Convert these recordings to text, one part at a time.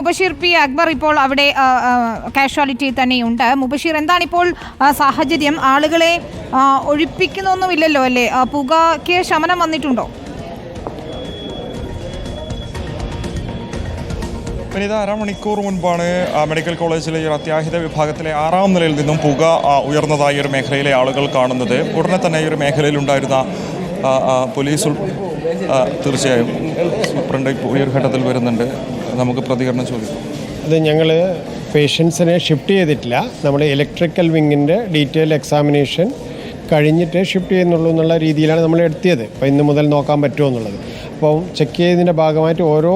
Mubasheer P Akbar ഇപ്പോൾ അവിടെ casualty തന്നെയുണ്ട്. മുബഷീർ എന്താണ് ഇപ്പോൾ സാഹചര്യം? ആളുകളെ ഒഴിപ്പിക്കുന്നൊന്നുമില്ലല്ലോ അല്ലേ? പുകയ്ക്ക് ശമനം വന്നിട്ടുണ്ടോ? വനിത അരമണിക്കൂർ മുൻപാണ് മെഡിക്കൽ കോളേജിലെ ഒരു അത്യാഹിത വിഭാഗത്തിലെ ആറാം നിലയിൽ നിന്നും പുക ഉയർന്നതായി ഒരു മേഖലയിലെ ആളുകൾ കാണുന്നത്. ഉടനെ തന്നെ ഈ ഒരു മേഖലയിൽ ഉണ്ടായിരുന്ന പോലീസ് തീർച്ചയായും സൂപ്രണ്ട് ഉയർഘട്ടത്തിൽ ഘട്ടത്തിൽ വരുന്നുണ്ട്. നമുക്ക് പ്രതികരണം ചോദിക്കാം. അത് ഞങ്ങൾ പേഷ്യൻസിനെ ഷിഫ്റ്റ് ചെയ്തിട്ടില്ല. നമ്മൾ ഇലക്ട്രിക്കൽ വിങ്ങിന്റെ ഡീറ്റെയിൽ എക്സാമിനേഷൻ കഴിഞ്ഞിട്ട് ഷിഫ്റ്റ് ചെയ്യുന്നുള്ളൂ എന്നുള്ള രീതിയിലാണ് നമ്മൾ എടുത്തിയത്. അപ്പോൾ ഇന്ന് മുതൽ നോക്കാൻ പറ്റുമോ എന്നുള്ളത്. അപ്പോൾ ചെക്ക് ചെയ്തതിന്റെ ഭാഗമായിട്ട് ഓരോ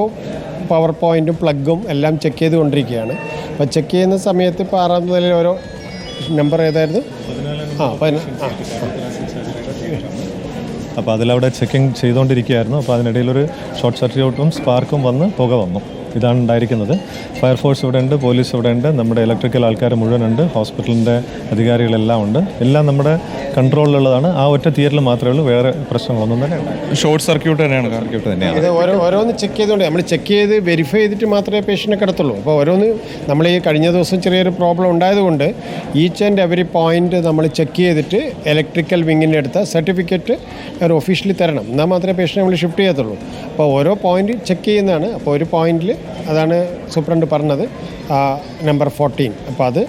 പവർ പോയിന്റും പ്ലഗും എല്ലാം ചെക്ക് ചെയ്തുകൊണ്ടിരിക്കുകയാണ്. അപ്പോൾ ചെക്ക് ചെയ്യുന്ന സമയത്ത് ഇപ്പോൾ ആറാം നിലയിൽ ഓരോ നമ്പർ ഏതായിരുന്നു? ആ പതിന. അപ്പോൾ അതിലവിടെ ചെക്കിംഗ് ചെയ്തുകൊണ്ടിരിക്കുകയായിരുന്നു. അപ്പോൾ അതിനിടയിൽ ഒരു ഷോർട്ട് സർക്യൂട്ടും സ്പാർക്കും വന്ന് പുക വന്നു. ഇതാണ് ഉണ്ടായിരിക്കുന്നത്. ഫയർഫോഴ്സ് ഇവിടെ ഉണ്ട് പോലീസ് ഇവിടെ ഉണ്ട് നമ്മുടെ ഇലക്ട്രിക്കൽ ആൾക്കാർ മുഴുവനുണ്ട് ഹോസ്പിറ്റലിന്റെ അധികാരികളെല്ലാം ഉണ്ട്. എല്ലാം നമ്മുടെ കൺട്രോളിലുള്ളതാണ് ആ ഒറ്റ തിയേറ്ററിൽ മാത്രമേ ഉള്ളൂ വേറെ പ്രശ്നങ്ങളൊന്നും തന്നെ ഷോർട്ട് സർക്യൂട്ട് തന്നെയാണ്. കാരണം സർക്യൂട്ട് തന്നെയാണ്. ഇത് ഓരോ ഓരോന്ന് ചെക്ക് ചെയ്തുകൊണ്ട് നമ്മൾ ചെക്ക് ചെയ്ത് വെരിഫൈ ചെയ്തിട്ട് മാത്രമേ പേഷ്യന്റിനെ കിടത്തുള്ളൂ. അപ്പോൾ ഓരോന്ന് നമ്മൾ ഈ കഴിഞ്ഞ ദിവസം ചെറിയൊരു പ്രോബ്ലം ഉണ്ടായതുകൊണ്ട് ഈച്ച് ആൻഡ് എവറി പോയിന്റ് നമ്മൾ ചെക്ക് ചെയ്തിട്ട് ഇലക്ട്രിക്കൽ വിങ്ങിന്റെ അടുത്ത സർട്ടിഫിക്കറ്റ് ഒരു ഒഫീഷ്യലി തരണം. എന്നാൽ മാത്രമേ പേഷ്യന്റ് നമ്മൾ ഷിഫ്റ്റ് ചെയ്യത്തുള്ളൂ. അപ്പോൾ ഓരോ പോയിന്റ് ചെക്ക് ചെയ്യുന്നതാണ്. അപ്പോൾ ഒരു പോയിന്റിൽ അതാണ് സൂപ്രണ്ട് പറഞ്ഞത്. നമ്പർ ഫോർട്ടീൻ അപ്പോൾ അത്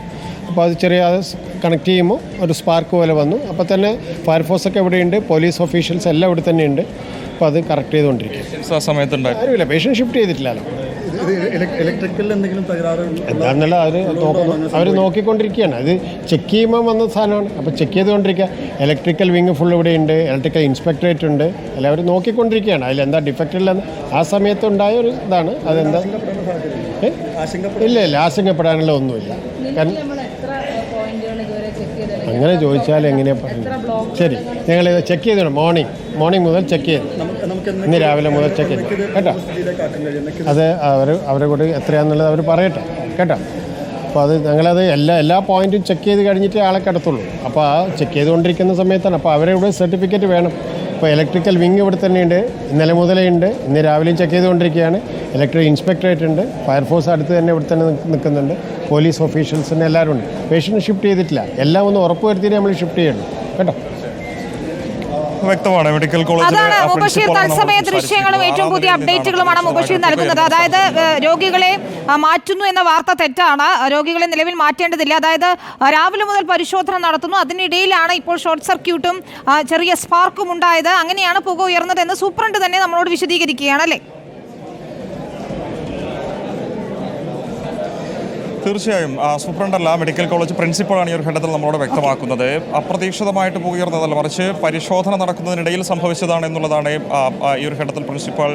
അപ്പോൾ അത് ചെറിയ അത് കണക്ട് ചെയ്യുമ്പോൾ ഒരു സ്പാർക്ക് പോലെ വന്നു. അപ്പോൾ തന്നെ ഫയർഫോഴ്സൊക്കെ ഇവിടെയുണ്ട്. പോലീസ് ഓഫീഷ്യൽസ് എല്ലാം ഇവിടെ തന്നെയുണ്ട് അപ്പോൾ അത് കറക്റ്റ് ചെയ്തുകൊണ്ടിരിക്കും. ആ സമയത്ത് ഉണ്ടായിരുന്നു. ആരുമില്ല. പേഷ്യൻ ഷിഫ്റ്റ് ചെയ്തിട്ടില്ലല്ലോ. എന്താണെന്നല്ല എന്തെങ്കിലും തകരാറ് എന്താണെന്നുള്ള അവർ നോക്കുന്നു. അവർ നോക്കിക്കൊണ്ടിരിക്കുകയാണ്. അത് ചെക്ക് ചെയ്യുമ്പോൾ വന്ന സാധനമാണ്. അപ്പോൾ ചെക്ക് ചെയ്തുകൊണ്ടിരിക്കുക. ഇലക്ട്രിക്കൽ വിങ് ഫുൾ ഇവിടെ ഉണ്ട്. ഇലക്ട്രിക്കൽ ഇൻസ്പെക്ടറേറ്റ് ഉണ്ട്. അല്ല അവർ നോക്കിക്കൊണ്ടിരിക്കുകയാണ്. അതിലെന്താ ഡിഫക്റ്റ് ഇല്ലെന്ന് ആ സമയത്ത് ഉണ്ടായ ഒരു ഇതാണ്. അതെന്താ? ഇല്ല ഇല്ല. ആശങ്കപ്പെടാനുള്ള ഒന്നുമില്ല. കാരണം അങ്ങനെ ചോദിച്ചാൽ എങ്ങനെയാ പറയുന്നത്? ശരി ഞങ്ങൾ ചെക്ക് ചെയ്തോണം മോർണിംഗ് മോർണിംഗ് മുതൽ ചെക്ക് ചെയ്തു. ഇന്ന് രാവിലെ മുതൽ ചെക്ക് ചെയ്തു. കേട്ടോ? അത് അവർ അവരെ കൂടി എത്രയാണെന്നുള്ളത് അവർ പറയട്ടെ. കേട്ടോ? അപ്പോൾ അത് ഞങ്ങളത് എല്ലാ എല്ലാ പോയിന്റും ചെക്ക് ചെയ്ത് കഴിഞ്ഞിട്ട് ആളെ കിടത്തുള്ളൂ. അപ്പോൾ ആ ചെക്ക് ചെയ്തുകൊണ്ടിരിക്കുന്ന സമയത്താണ്. അപ്പോൾ അവരെ കൂടെ സർട്ടിഫിക്കറ്റ് വേണം. ഇപ്പോൾ ഇലക്ട്രിക്കൽ വിങ് ഇവിടെ തന്നെയുണ്ട്. ഇന്നലെ മുതലേ ഉണ്ട്. ഇന്ന് രാവിലെയും ചെക്ക് ചെയ്തുകൊണ്ടിരിക്കുകയാണ്. ഇലക്ട്രിക് ഇൻസ്പെക്ടറേറ്റ് ഉണ്ട് ഫയർഫോഴ്സ് അടുത്ത് തന്നെ ഇവിടെ തന്നെ നിൽക്കുന്നുണ്ട്. പോലീസ് ഓഫീഷ്യൽസിന് എല്ലാവരും ഉണ്ട്. പേഷ്യന്റ് ഷിഫ്റ്റ് ചെയ്തിട്ടില്ല. എല്ലാം ഒന്ന് ഉറപ്പ് വരുത്തിയിട്ട് നമ്മൾ ഷിഫ്റ്റ് ചെയ്യണം കേട്ടോ? വ്യക്തമാണ്. മെഡിക്കൽ കോളേജ് അതാണ് മുബഷീർ തത്സമയ ദൃശ്യങ്ങളും ഏറ്റവും പുതിയ അപ്ഡേറ്റുകളുമാണ് മുബഷീർ നൽകുന്നത്. അതായത് രോഗികളെ മാറ്റുന്നു എന്ന വാർത്ത തെറ്റാണ്. രോഗികളെ നിലവിൽ മാറ്റേണ്ടതില്ല. അതായത് രാവിലെ മുതൽ പരിശോധന നടത്തുന്നു. അതിനിടയിലാണ് ഇപ്പോൾ ഷോർട്ട് സർക്യൂട്ടും ചെറിയ സ്പാർക്കും ഉണ്ടായത്. അങ്ങനെയാണ് പുക ഉയർന്നത് എന്ന് സൂപ്രണ്ട് തന്നെ നമ്മളോട് വിശദീകരിക്കുകയാണ് അല്ലേ? തീർച്ചയായും. സൂപ്രണ്ടല്ല മെഡിക്കൽ കോളേജ് പ്രിൻസിപ്പളാണ് ഈ ഒരു ഘട്ടത്തിൽ നമ്മളോട് വ്യക്തമാക്കുന്നത്. അപ്രതീക്ഷിതമായിട്ട് പോയിരുന്നതല്ല മറിച്ച് പരിശോധന നടക്കുന്നതിനിടയിൽ സംഭവിച്ചതാണ് എന്നുള്ളതാണ് ഈ ഒരു ഘട്ടത്തിൽ പ്രിൻസിപ്പൾ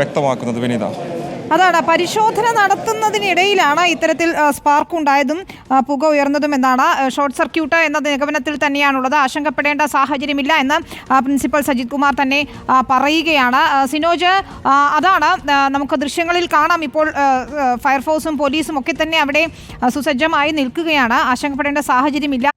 വ്യക്തമാക്കുന്നത്. വിനീത. അതാണ് പരിശോധന നടത്തുന്നതിനിടയിലാണ് ഇത്തരത്തിൽ സ്പാർക്ക് ഉണ്ടായതും പുക ഉയർന്നതും എന്നാണ് ഷോർട്ട് സർക്യൂട്ട് എന്ന നിഗമനത്തിൽ തന്നെയാണുള്ളത്. ആശങ്കപ്പെടേണ്ട സാഹചര്യമില്ല എന്ന് പ്രിൻസിപ്പൽ സജിത് കുമാർ തന്നെ പറയുകയാണ്. സിനോജ് അതാണ് നമുക്ക് ദൃശ്യങ്ങളിൽ കാണാം. ഇപ്പോൾ ഫയർഫോഴ്സും പോലീസും ഒക്കെ തന്നെ അവിടെ സുസജ്ജമായി നിൽക്കുകയാണ്. ആശങ്കപ്പെടേണ്ട സാഹചര്യമില്ല.